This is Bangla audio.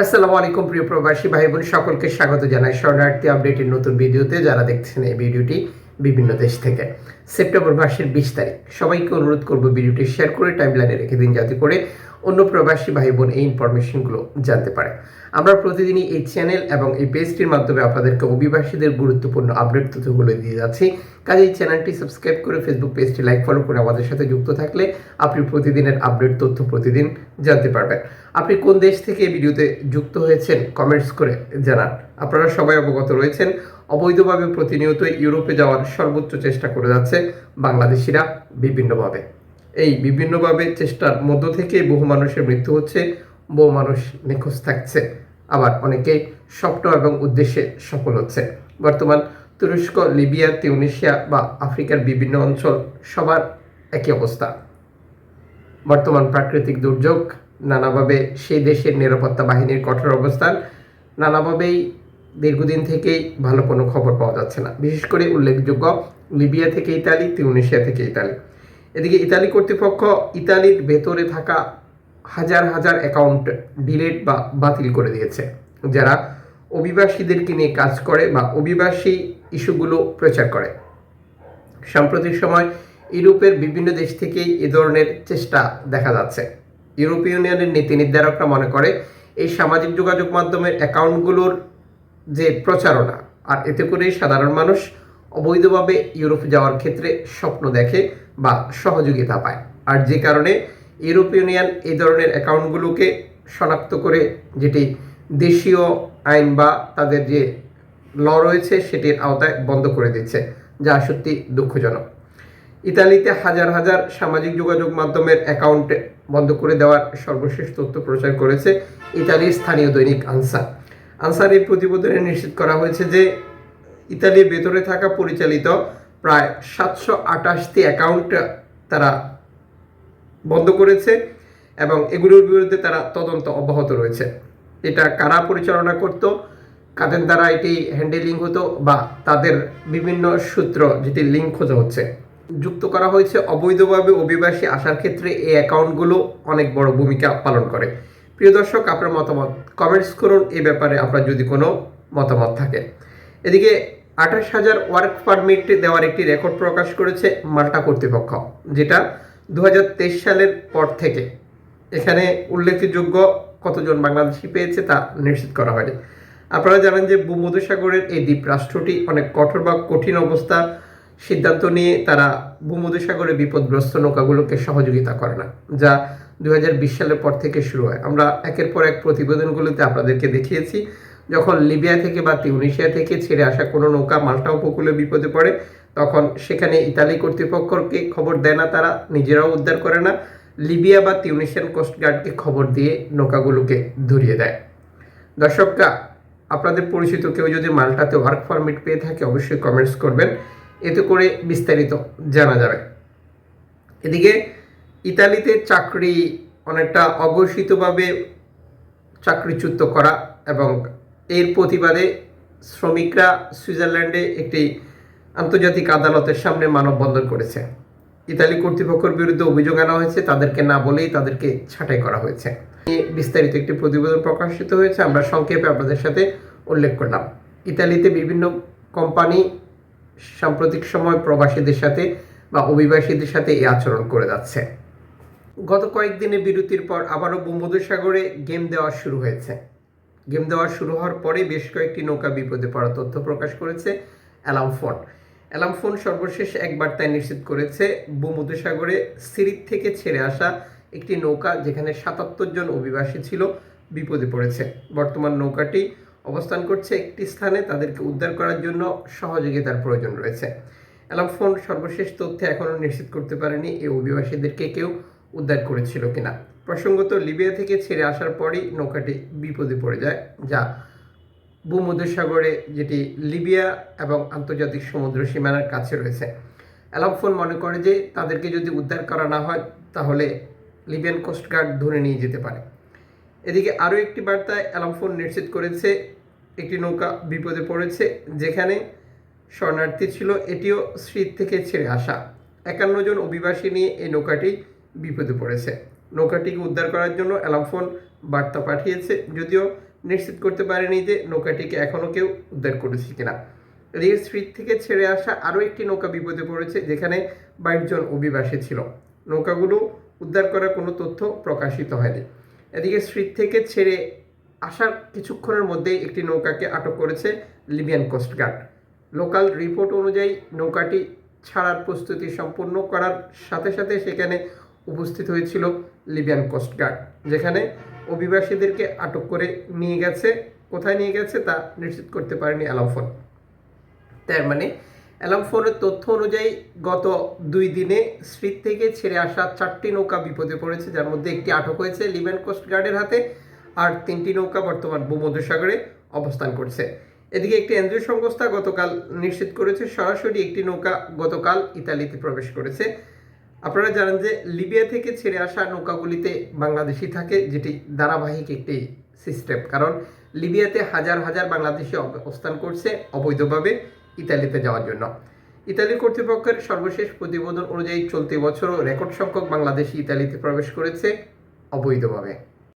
আসসালামু আলাইকুম প্রিয় প্রবাসী ভাই বোন সকলকে স্বাগত জানাই। শরণার্থী আপডেটের নতুন ভিডিওতে যারা দেখছেন এই ভিডিওটি বিভিন্ন দেশ থেকে। সেপ্টেম্বর মাসের বিশ তারিখ। সবাইকে অনুরোধ করব ভিডিওটি শেয়ার করে টাইমলাইনে রেখে দিন যাতে করে অন্য প্রবাসী ভাই বোন এই ইনফরমেশনগুলো জানতে পারে। আমরা প্রতিদিনই এই চ্যানেল এবং এই পেজটির মাধ্যমে আপনাদেরকে অভিবাসীদের গুরুত্বপূর্ণ আপডেট তথ্যগুলো দিয়ে যাচ্ছি। কাজে এই চ্যানেলটি সাবস্ক্রাইব করে ফেসবুক পেজটি লাইক ফলো করে আমাদের সাথে যুক্ত থাকলে আপনি প্রতিদিনের আপডেট তথ্য প্রতিদিন জানতে পারবেন। আপনি কোন দেশ থেকে ভিডিওতে যুক্ত হয়েছেন কমেন্টস করে জানান। আপনারা সবাই অবগত রয়েছেন। অবৈধভাবে প্রতিনিয়ত ইউরোপে যাওয়ার সর্বোচ্চ চেষ্টা করে যাচ্ছে বাংলাদেশিরা বিভিন্নভাবে। এই বিভিন্নভাবে চেষ্টার মধ্য থেকে বহু মানুষের মৃত্যু হচ্ছে, বহু মানুষ নিখোঁজ থাকছে। আবার অনেকে স্বপ্ন এবং উদ্দেশ্যে সফল হচ্ছে। বর্তমান তুরস্ক, লিবিয়া তিউনিশিয়া বা আফ্রিকার বিভিন্ন অঞ্চল সবার একই অবস্থা। বর্তমান প্রাকৃতিক দুর্যোগ, নানাভাবে সেই দেশের নিরাপত্তা বাহিনীর কঠোর অবস্থান, নানাভাবেই দীর্ঘদিন থেকেই ভালো কোনো খবর পাওয়া যাচ্ছে না। বিশেষ করে উল্লেখযোগ্য লিবিয়া থেকে ইতালি, তিউনিশিয়া থেকে ইতালি। এদিকে ইতালি কর্তৃপক্ষ ইতালির ভেতরে থাকা হাজার হাজার অ্যাকাউন্ট ডিলেট বা বাতিল করে দিয়েছে। যারা অভিবাসীদেরকে নিয়ে কাজ করে বা অভিবাসী ইস্যুগুলো প্রচার করে। সাম্প্রতিক সময় ইউরোপের বিভিন্ন দেশ থেকেই এ ধরনের চেষ্টা দেখা যাচ্ছে। ইউরোপীয় ইউনিয়নের নীতি নির্ধারকরা মনে করে, এই সামাজিক যোগাযোগ মাধ্যমের অ্যাকাউন্টগুলোর যে প্রচারণা, আর এতে করেই সাধারণ মানুষ অবৈধভাবে ইউরোপ যাওয়ার ক্ষেত্রে স্বপ্ন দেখে বা সহযোগিতা পায়। আর যে কারণে ইউরোপীয় ইউনিয়ন এই ধরনের অ্যাকাউন্টগুলোকে শনাক্ত করে যেটি দেশীয় আইন বা তাদের যে ল রয়েছে সেটির আওতায় বন্ধ করে দিচ্ছে, যা সত্যি দুঃখজনক। ইতালিতে হাজার হাজার সামাজিক যোগাযোগ মাধ্যমের অ্যাকাউন্ট বন্ধ করে দেওয়ার সর্বশেষ তথ্য প্রচার করেছে ইতালির স্থানীয় দৈনিক আনসার। আনসার এই প্রতিবেদনে নিশ্চিত করা হয়েছে যে ইতালির ভেতরে থাকা পরিচালিত প্রায় সাতশো আটাশটি অ্যাকাউন্ট তারা বন্ধ করেছে এবং এগুলোর বিরুদ্ধে তারা তদন্ত অব্যাহত রয়েছে। এটা কারা পরিচালনা করত, কাদের দ্বারা এটি হ্যান্ডেলিং হতো বা তাদের বিভিন্ন সূত্র যেটি লিঙ্ক খোঁজা হচ্ছে। যুক্ত করা হয়েছে, অবৈধভাবে অভিবাসী আসার ক্ষেত্রে এই অ্যাকাউন্টগুলো অনেক বড় ভূমিকা পালন করে। প্রিয় দর্শক, আপনার মতামত কমেন্টস করুন। এই ব্যাপারে আপনার যদি কোনো মতামত থাকে। এদিকে আঠাশ হাজার ওয়ার্ক পারমিট দেওয়ার একটি রেকর্ড প্রকাশ করেছে মাল্টা কর্তৃপক্ষ, যেটা দু হাজার তেইশ সালের পর থেকে। এখানে উল্লেখযোগ্য কতজন বাংলাদেশি পেয়েছে তা নিশ্চিত করা হয়নি। আপনারা জানেন যে ভূমধ্যসাগরের এই দ্বীপ রাষ্ট্রটি অনেক কঠোর বা কঠিন অবস্থা। সিদ্ধান্ত নিয়ে তারা ভূমধ্যসাগরে বিপদগ্রস্ত নৌকাগুলোকে সহযোগিতা করে না, যা দু হাজার বিশ সালের পর থেকে শুরু হয়। আমরা একের পর এক প্রতিবেদনগুলোতে আপনাদেরকে দেখিয়েছি, যখন লিবিয়া থেকে বা তিউনিশিয়া থেকে ছেড়ে আসা কোনো নৌকা মাল্টা উপকূলে বিপদে পড়ে, তখন সেখানে ইতালি কর্তৃপক্ষকে খবর দেয় না তারা, নিজেরাও উদ্ধার করে না। লিবিয়া বা তিউনিশিয়ান কোস্টগার্ডকে খবর দিয়ে নৌকাগুলোকে ধরিয়ে দেয়। দর্শকরা, আপনাদের পরিচিত কেউ যদি মাল্টাতে ওয়ার্ক পারমিট পেয়ে থাকে, অবশ্যই কমেন্টস করবেন। এতে করে বিস্তারিত জানা যাবে। এদিকে ইতালিতে চাকরি অনেকটা অঘোষিতভাবে চাকরিচ্যুত করা এবং এর প্রতিবাদে শ্রমিকরা সুইজারল্যান্ডে একটি আন্তর্জাতিক আদালতের সামনে মানববন্ধন করেছে। ইতালি কর্তৃপক্ষের বিরুদ্ধে অভিযোগ আনা হয়েছে, তাদেরকে না বলেই তাদেরকে ছাঁটাই করা হয়েছে। বিস্তারিত একটি প্রতিবেদন প্রকাশিত হয়েছে, আমরা সংক্ষেপে আপনাদের সাথে উল্লেখ করলাম। ইতালিতে বিভিন্ন কোম্পানি সাম্প্রতিক সময় প্রবাসীদের সাথে বা অভিবাসীদের সাথে এই আচরণ করে যাচ্ছে। গত কয়েকদিনের বিরতির পর আবারও ভূমধ্যসাগরে গেম দেওয়া শুরু হয়েছে। গেম দেওয়া শুরু হওয়ার পরে বেশ কয়েকটি নৌকা বিপদে পড়া তথ্য প্রকাশ করেছে অ্যালাম ফোন। অ্যালাম ফোন সর্বশেষ এক বার্তায় নিশ্চিত করেছে ভূমধ্যসাগরে সিরিপ থেকে ছেড়ে আসা একটি নৌকা যেখানে সাতাত্তর জন অভিবাসী ছিল বিপদে পড়েছে। বর্তমান নৌকাটি অবস্থান করছে একটি স্থানে, তাদেরকে উদ্ধার করার জন্য সহযোগিতার প্রয়োজন রয়েছে। অ্যালাম ফোন সর্বশেষ তথ্যে এখনও নিশ্চিত করতে পারেনি। এই অভিবাসীদেরকে কেউ উদ্ধার করেছিল কিনা। প্রসঙ্গত, লিবিয়া থেকে ছেড়ে আসার পরই নৌকাটি বিপদে পড়ে যায়, যা ভূমধ্যসাগরে, যেটি লিবিয়া এবং আন্তর্জাতিক সমুদ্র সীমানার কাছে রয়েছে। অ্যালামফোন মনে করে যে, তাদেরকে যদি উদ্ধার করা না হয়, তাহলে লিবিয়ান কোস্টগার্ড ধরে নিয়ে যেতে পারে। এদিকে আরও একটি বার্তায় অ্যালামফোন নিশ্চিত করেছে, একটি নৌকা বিপদে পড়েছে, যেখানে শরণার্থী ছিল, এটিও স্ট্রিট থেকে ছেড়ে আসা। একান্ন জন অভিবাসী নিয়ে এই নৌকাটি বিপদে পড়েছে। নৌকাটিকে উদ্ধার করার জন্য অ্যালামফোন বার্তা পাঠিয়েছে, যদিও নিশ্চিত করতে পারেনি যে নৌকাটিকে এখনও কেউ উদ্ধার করেছে কিনা। এদিকে স্ট্রিট থেকে ছেড়ে আসা আরও একটি নৌকা বিপদে পড়েছে, যেখানে বাইশ জন অভিবাসী ছিল। নৌকাগুলো উদ্ধার করার কোনো তথ্য প্রকাশিত হয়নি। এদিকে স্ট্রিট থেকে ছেড়ে আসার কিছুক্ষণের মধ্যেই একটি নৌকাকে আটক করেছে লিবিয়ান কোস্টগার্ড লোকাল রিপোর্ট অনুযায়ী নৌকাটি ছাড়ার প্রস্তুতি সম্পূর্ণ করার সাথে সাথে সেখানে উপস্থিত হয়েছিল লিবিয়ান কোস্টগার্ড যেখানে অভিবাসীদেরকে আটক করে নিয়ে গেছে। কোথায় নিয়ে গেছে তা নিশ্চিত করতে পারেনি অ্যালামফোন তার মানে অ্যালামফোনের তথ্য অনুযায়ী গত দুই দিনে স্ট্রিট থেকে ছেড়ে আসা চারটি নৌকা বিপদে পড়েছে, যার মধ্যে একটি আটক হয়েছে লিবিয়ান কোস্টগার্ডের হাতে আর তিনটি নৌকা বর্তমান ভূমধ্যসাগরে অবস্থান করছে। এদিকে একটি এনজিও সংস্থা গতকাল নিশ্চিত করেছে, সরাসরি একটি নৌকা গতকাল ইতালিতে প্রবেশ করেছে। আপনারা জানেন যে লিবিয়া থেকে ছেড়ে আসা নৌকাগুলিতে বাংলাদেশি থাকে, যেটি ধারাবাহিক একটি সিস্টেম কারণ লিবিয়াতে হাজার হাজার বাংলাদেশি অবস্থান করছে অবৈধভাবে ইতালিতে যাওয়ার জন্য। ইতালি কর্তৃপক্ষের সর্বশেষ প্রতিবেদন অনুযায়ী চলতি বছরও রেকর্ড সংখ্যক বাংলাদেশি ইতালিতে প্রবেশ করেছে অবৈধভাবে।